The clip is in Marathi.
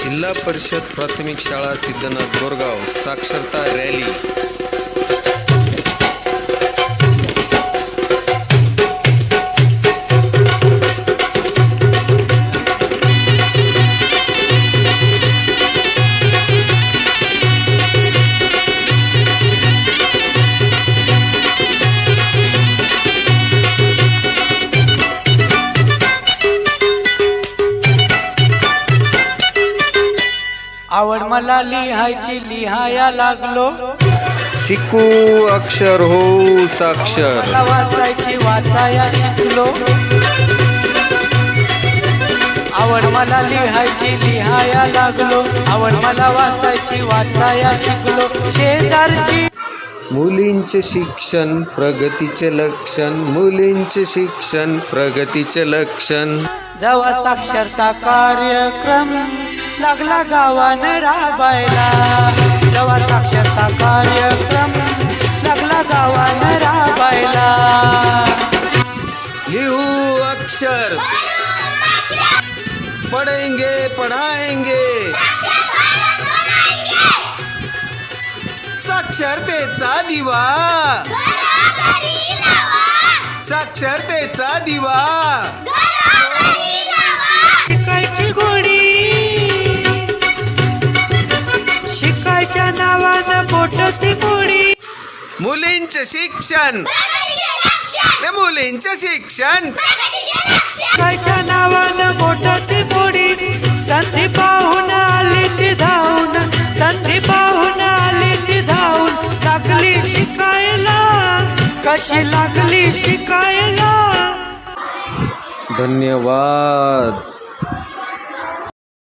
ಜಿಲ್ಲಾ ಪರಿಷತ್ ಪ್ರಾಥಮಿಕ ಶಾಲಾ ಸಿದ್ದನ ಗೋರ್ಗಾಂವ್ ಸಾಕ್ಷರತಾ ರ್ಯಾಲಿ. आवड मला लिहायची लिहाया लागलो. शिकू अक्षर हो साक्षर. मला वाचायची वाचाया शिकलो. आवड मला लिहायची लिहाया लागलो. आवड मला वाचायची वाचाया शिकलो. शेजारची मुलींचे शिक्षण प्रगतीचे लक्षण. मुलींचे शिक्षण प्रगतीचे लक्षण. जेव्हा साक्षरता कार्यक्रम. लागला गावानं राबायला. जेव्हा साक्षरता कार्यक्रम लागला गावानं राबायला. लिहू अक्षर. पढ़ेंगे पढ़ाएंगे साक्षरतेचा दिवा. साक्षरतेचा दिवा. बोटती गोडी मुलींचे शिक्षण. रे मुलींचे शिक्षण. शिकायच्या नावानं बोटती गोडी संधी पाहून आली ती धावून. संधी पाहून आली ती धावून. लागली शिकायला. कशी लागली शिकायला? धन्यवाद.